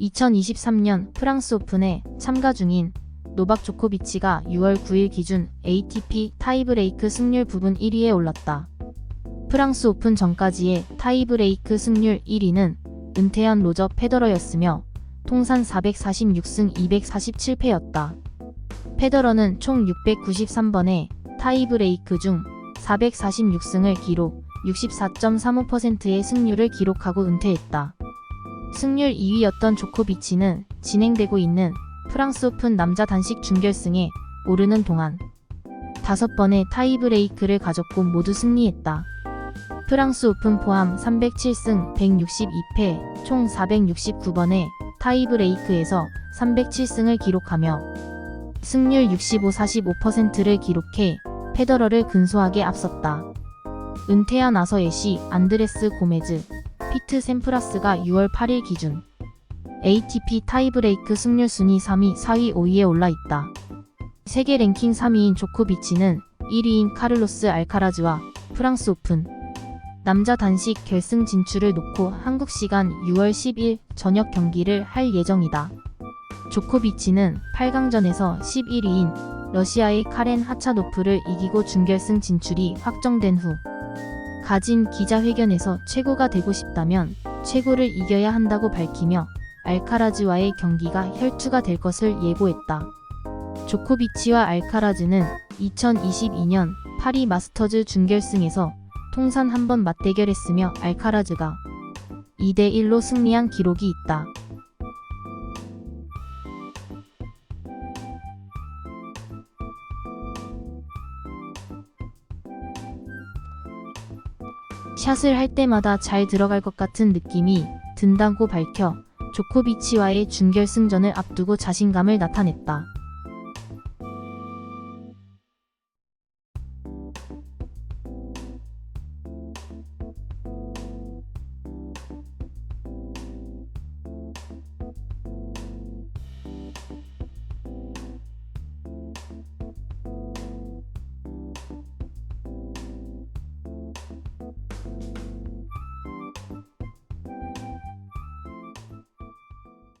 2023년 프랑스 오픈에 참가 중인 노박 조코비치가 6월 9일 기준 ATP 타이브레이크 승률 부분 1위에 올랐다. 프랑스 오픈 전까지의 타이브레이크 승률 1위는 은퇴한 로저 페더러였으며 통산 446승 247패였다. 페더러는 총 693번의 타이브레이크 중 446승을 기록 64.35%의 승률을 기록하고 은퇴했다. 승률 2위였던 조코비치는 진행되고 있는 프랑스 오픈 남자 단식 준결승에 오르는 동안 다섯 번의 타이브레이크를 가졌고 모두 승리했다. 프랑스 오픈 포함 307승 162패 총 469번의 타이브레이크에서 307승을 기록하며 승률 65-45%를 기록해 페더러를 근소하게 앞섰다. 은퇴한 나서 애시 안드레스 고메즈, 피트 샘프라스가 6월 8일 기준 ATP 타이브레이크 승률 순위 3위, 4위, 5위에 올라 있다. 세계 랭킹 3위인 조코비치는 1위인 카를로스 알카라즈와 프랑스 오픈 남자 단식 결승 진출을 놓고 한국 시간 6월 10일 저녁 경기를 할 예정이다. 조코비치는 8강전에서 11위인 러시아의 카렌 하차노프를 이기고 준결승 진출이 확정된 후 가진 기자회견에서 최고가 되고 싶다면 최고를 이겨야 한다고 밝히며 알카라즈와의 경기가 혈투가 될 것을 예고했다. 조코비치와 알카라즈는 2022년 파리 마스터즈 준결승에서 통산 한 번 맞대결했으며 알카라즈가 2대1로 승리한 기록이 있다. 샷을 할 때마다 잘 들어갈 것 같은 느낌이 든다고 밝혀 조코비치와의 준결승전을 앞두고 자신감을 나타냈다.